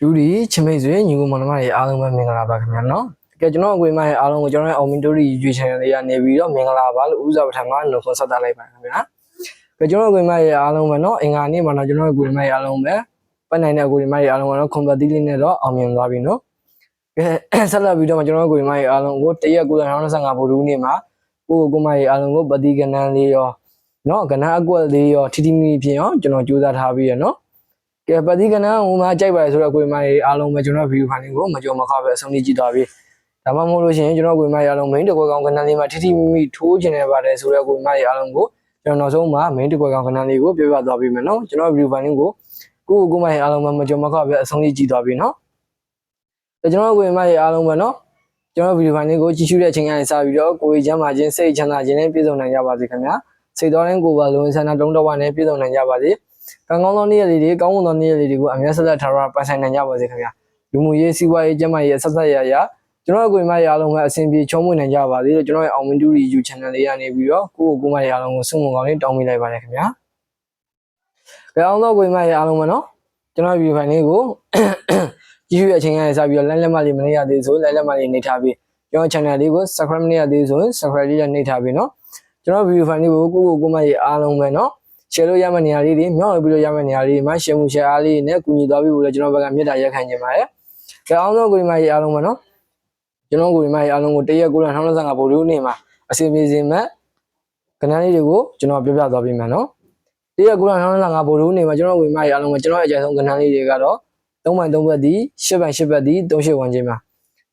ဒူဒီချမိတ်ဆွေညီကိုမောင်နှမတွေအားလုံးပဲမင်္ဂလာပါခင်ဗျာနော်ကဲကျွန်တော်အကွေမရဲ့အားလုံးကိုကျွန်တော်ရဲ့အောင်မင်တိုရီ YouTube channel လေးကနေပြီးတော့မင်္ဂလာပါလို့ဥစားပထမနှုတ်ခွန်းဆက်သလိုက်ပါခင်ဗျာကဲကျွန်တော်အကွေမရဲ့အားလုံးပဲနော်အင်္ဂါနေ့မှာတော့ကျွန်တော်အကွေမရဲ့အားလုံးပဲပတ်နိုင်တဲ့အကွေမရဲ့အားလုံးကတော့ကွန်ပတီလေးနဲ့တော့အောင်မြင်သွားပြီနော်ကဲဆက်လက်ပြီးတော့ကျွန်တော်အကွေမရဲ့အားလုံးကိုတရက်925ဗိုလ်ရူးနေ့မှာကိုကိုမရဲ့အားလုံးကိုပတိကနန်းလေးရောနော်ကနန်းအကွက်လေးရောထီထီမီဖြစ်အောင်ကျွန်တော်ကြိုးစားထားပြီးရနော် ကဲပတိကနန်းဟိုမှာကြိုက်ပါလေဆိုတော့ကိုယ်မကြီးအားလုံးပဲကျွန်တော်ဗီဒီယိုဖိုင်လေးကိုမကြော်မခပဲအဆုံးထိကြည့်သွားပြီဒါမှမဟုတ်လို့ရှိရင်ကျွန်တော်ကိုယ်မကြီးအားလုံး main တကွယ်ကောင်ကနန်းလေးမှာထိထိမိမိထိုးကျင်နေပါတယ်ဆိုတော့ကိုယ်မကြီးအားလုံးကိုကျွန်တော်နောက်ဆုံးမှာ main တကွယ်ကောင်ကနန်းလေးကိုပြောပြသွားပြီမယ်နော်ကျွန်တော်ဗီဒီယိုဖိုင်လေးကိုကိုကိုကိုမကြီးအားလုံးပဲမကြော်မခပဲအဆုံးထိကြည့်သွားပြီနော်ဒါကျွန်တော်ကိုယ်မကြီးအားလုံးပဲနော်ကျွန်တော်ဗီဒီယိုဖိုင်လေးကိုကြည့်ရှုတဲ့အချိန်ကနေစပြီးတော့ကိုယ်ချမ်းသာခြင်းစိတ်ချမ်းသာခြင်းနဲ့ပြည့်စုံနိုင်ကြပါစေခင်ဗျာစိတ်တော်ရင်ကိုယ်ပါလုံးဆန္ဒတုံးတော့ဝနဲ့ပြည့်စုံနိုင်ကြပါစေ ကံကောင်းသောနေ့ရက်လေးတွေကောင်းမွန်သောနေ့ရက်လေးတွေကိုအများဆက်လက်ထားရပိုင်ဆိုင်နိုင်ကြပါစေခင်ဗျာလူမှုရေးစီးပွားရေးကျန်းမာရေးအဆက်ဆက်ရရကျွန်တော်ကိုယ်မရအားလုံးကအဆင်ပြေချုံးမွေနိုင်ကြပါစေလို့ကျွန်တော်ရဲ့အောင်မင်တူရီ YouTube channel လေးကနေပြီးတော့ကိုယ့်ကိုယ်ကိုယ်မရအားလုံးကိုဆုမွန်ကောင်းလေးတောင်းပေးလိုက်ပါတယ်ခင်ဗျာကြအောင်သောကိုယ်မရအားလုံးမနော်ကျွန်တော်ဗီဒီယိုဖိုင်လေးကိုကြည့်ရအချိန်ကနေစပြီးတော့လက်လက်မလေးမနေရသေးဆိုလက်လက်မလေးနေထားပြီးကျွန်တော် channel လေးကို subscribe မနေရသေးဆိုရင် subscribe လေးနဲ့နေထားပြီးနော်ကျွန်တော်ဗီဒီယိုဖိုင်လေးကိုကိုယ့်ကိုယ်ကိုယ်မရအားလုံးပဲနော် share လို့ရမယ့်နေရာလေးတွေမြောက်ပြီးလို့ရမယ့်နေရာလေးတွေမှာ share မှု share အားလေးနဲ့ကူညီသွားပြီးလို့လည်းကျွန်တော်ဘက်ကမြတ်တာရက်ခံခြင်းပါတယ်။ကြအောင်သောကိုဒီမကြီးအားလုံးပါနော်။ကျွန်တော်ကိုဒီမကြီးအားလုံးကိုတရက်ကိုလ2025ဗိုလ်လူနေ့မှာအစီအပြေစဉ်မဲ့ကဏ္ဍလေးတွေကိုကျွန်တော်ပြပြသွားပေးမယ်နော်။တရက်ကိုလ2025ဗိုလ်လူနေ့မှာကျွန်တော်ကိုဒီမကြီးအားလုံးကကျွန်တော်ရဲ့အကြိုက်ဆုံးကဏ္ဍလေးတွေကတော့3ပိုင်း3ဘက်ဒီ10ပိုင်း10ဘက်ဒီ38ဝန်းကျင်မှာ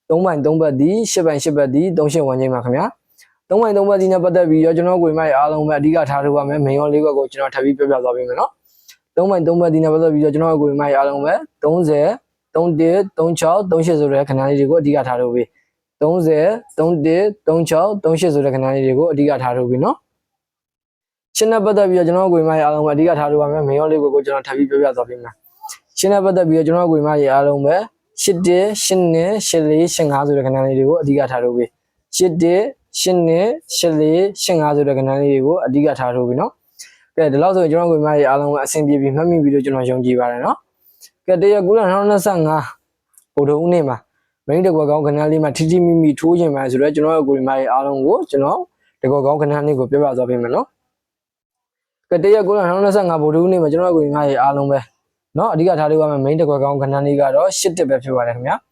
3ပိုင်း3ဘက်ဒီ10ပိုင်း10ဘက်ဒီ38ဝန်းကျင်မှာခင်ဗျာ။ သုံးပိုင်းသုံးပတ်ဒီနဲ့ပတ်သက်ပြီးတော့ကျွန်တော်ကိုယ်မိုက်အားလုံးပဲအဓိကထားထုတ်ပါမယ်မင်းရောလေးခွက်ကိုကျွန်တော်ထပ်ပြီးပြောပြသွားပေးမယ်နော်သုံးပိုင်းသုံးပတ်ဒီနဲ့ပတ်သက်ပြီးတော့ကျွန်တော်ကိုယ်မိုက်အားလုံးပဲ30 31 36 38ဆိုတဲ့ခဏလေးတွေကိုအဓိကထားထုတ်ပြီး30 31 36 38ဆိုတဲ့ခဏလေးတွေကိုအဓိကထားထုတ်ပြီးနော်ရှင်းနဲ့ပတ်သက်ပြီးတော့ကျွန်တော်ကိုယ်မိုက်အားလုံးပဲအဓိကထားထုတ်ပါမယ်မင်းရောလေးခွက်ကိုကျွန်တော်ထပ်ပြီးပြောပြသွားပေးမယ်ရှင်းနဲ့ပတ်သက်ပြီးတော့ကျွန်တော်ကိုယ်မိုက်အားလုံးပဲ8 8နဲ့8 4 5ဆိုတဲ့ခဏလေးတွေကိုအဓိကထားထုတ်ပြီး8 ရှင်းနဲ့ရှစ်လေးရှင်းငါဆိုတဲ့ကဏ္ဍလေးတွေကိုအဓိကထားထိုးပြီနော်။ကဲဒီလောက်ဆိုရင်ကျွန်တော်ကိုမကြီးအားလုံးကအဆင်ပြေပြီးမှတ်မိပြီးတော့ကျွန်တော်ယုံကြည်ပါတယ်နော်။ကဲတရက်ကူလာ2025ဗုဒ္ဓဦးနေ့မှာမိန်းတကွယ်ကောင်းကဏ္ဍလေးမှာထိထိမိမိထိုးခြင်းပါဆိုတော့ကျွန်တော်ကိုမကြီးအားလုံးကိုကျွန်တော်တကွယ်ကောင်းကဏ္ဍလေးကိုပြပြသွားပေးမယ်နော်။ကဲတရက်ကူလာ2025ဗုဒ္ဓဦးနေ့မှာကျွန်တော်ကိုမကြီးအားလုံးပဲနော်အဓိကထားထိုးရမယ်မိန်းတကွယ်ကောင်းကဏ္ဍလေးကတော့8တက်ပဲဖြစ်ပါတယ်ခင်ဗျာ။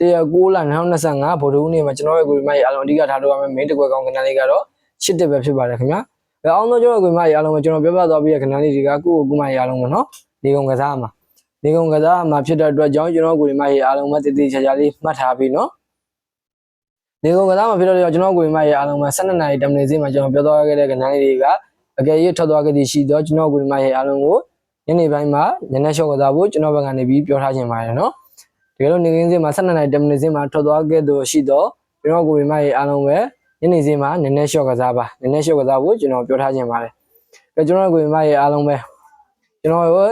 တရ6လ2025ဗိုလ်တို့နေ့မှာကျွန်တော်ရဲ့ကိုယ်မကြီးအားလုံးအဓိကထားလို့ရမယ် main တစ်ခွက်ကောင်ကဏ္ဍလေးကတော့ရှစ်တက်ပဲဖြစ်ပါတယ်ခင်ဗျာ။အဲအောင်တော့ကျွန်တော်ကိုယ်မကြီးအားလုံးကိုကျွန်တော်ပြောပြသွားပြီးတဲ့ကဏ္ဍလေးတွေကကိုယ့်ကိုယ်မကြီးအားလုံးပေါ့နော်။ဒီကုံကစားမှာဒီကုံကစားမှာဖြစ်တဲ့အတွက်ကြောင့်ကျွန်တော်ကိုယ်မကြီးအားလုံးမတည်တည်ချာချာလေးမှတ်ထားပြီးနော်။ဒီကုံကစားမှာဖြစ်တဲ့အတွက်ကျွန်တော်ကိုယ်မကြီးအားလုံးမှာ12နာရီတမနေစင်းမှာကျွန်တော်ပြောသွားခဲ့တဲ့ကဏ္ဍလေးတွေကအကယ်၍ထွက်သွားခဲ့သည်ရှိတော့ကျွန်တော်ကိုယ်မကြီးအားလုံးကိုညနေပိုင်းမှာညနေရှော့ကစားဖို့ကျွန်တော်ဘက်ကနေပြီးပြောထားခြင်းပါတယ်နော်။တ ကယ်လို့နေကင်းစင်းမှာ12နိုင်10မိနစ်စင်းမှာထွက်သွားခဲ့တော့ရှိတော့ကျွန်တော်ကိုရီမရဲ့အားလုံးပဲညနေစင်းမှာနည်းနည်းရှော့ကစားပါနည်းနည်းရှော့ကစားဖို့ကျွန်တော်ပြောထားခြင်းပါတယ်။အဲကျွန်တော်ကိုရီမရဲ့အားလုံးပဲကျွန်တော်ရော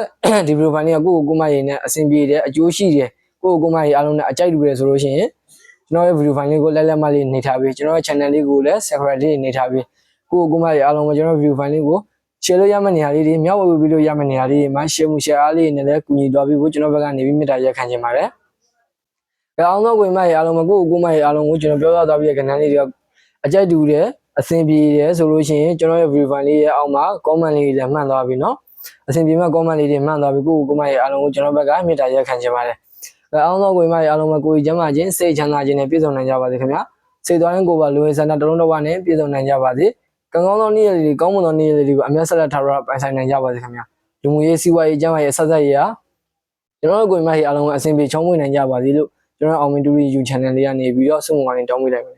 ဒီဗီဒီယိုဖိုင်လေးကကိုယ့်ကိုကိုမရဲ့နဲ့အဆင်ပြေတယ်အကျိုးရှိတယ်ကိုယ့်ကိုကိုမရဲ့အားလုံးနဲ့အကြိုက်တူတယ်ဆိုလို့ရှိရင်ကျွန်တော်ရဲ့ဗီဒီယိုဖိုင်လေးကိုလက်လက်မလေးနေထားပြီးကျွန်တော်ရဲ့ channel လေးကိုလည်း subscribe လေးနေထားပြီးကိုယ့်ကိုကိုမရဲ့အားလုံးပဲကျွန်တော်ဗီဒီယိုဖိုင်လေးကို share လို့ရမယ့်နေရာလေးတွေမြောက်ဝေပြီးလို့ရမယ့်နေရာလေးတွေမှာ share မှု share အားလေးနဲ့လည်းကူညီသွားပြီးဖို့ကျွန်တော်ဘက်ကနေပြီးမေတ္တာရက်ခံခြင်းပါတယ်။ အဲအောင်သောကိုယ်မရဲ့အားလုံးမကိုယ့်ကိုယ်မရဲ့အားလုံးကိုကျွန်တော်ပြောပြသွားပြီးတဲ့ကဏ္ဍလေးတွေအကြိုက်တူတယ်အဆင်ပြေတယ်ဆိုလို့ရှိရင်ကျွန်တော်ရဲ့ view file လေးရဲ့အောက်မှာ comment လေးတွေလည်းမှန်သွားပြီเนาะအဆင်ပြေမဲ့ comment လေးတွေမှန်သွားပြီကိုယ့်ကိုယ်မရဲ့အားလုံးကိုကျွန်တော်ဘက်ကမေတ္တာရက်ခံခြင်းပါတယ်အဲအောင်သောကိုယ်မရဲ့အားလုံးမကိုယ်ကျမ်းမာခြင်းစိတ်ချမ်းသာခြင်းနဲ့ပြည့်စုံနိုင်ကြပါစေခင်ဗျာစိတ်သွားရင်ကိုယ်ပါလူဝင်ဆန္ဒတလုံးတစ်ဝနဲ့ပြည့်စုံနိုင်ကြပါစေကံကောင်းသောနေ့ရက်လေးတွေကောင်းမွန်သောနေ့ရက်လေးတွေကိုအမျက်ဆက်လက်ထားရပိုင်ဆိုင်နိုင်ကြပါစေခင်ဗျာလူမှုရေးစီးပွားရေးကျန်းမာရေးဆက်ဆက်ရေးဟာကျွန်တော်တို့ကိုယ်မရဲ့အားလုံးကိုအဆင်ပြေချုံးမွေးနိုင်ကြပါစေလို့ ကျွန်တော်အောင်မင်တူရီ YouTube channel လေးကနေပြီးတော့စုံဝင်တောင်းပေးလိုက်ပါတယ်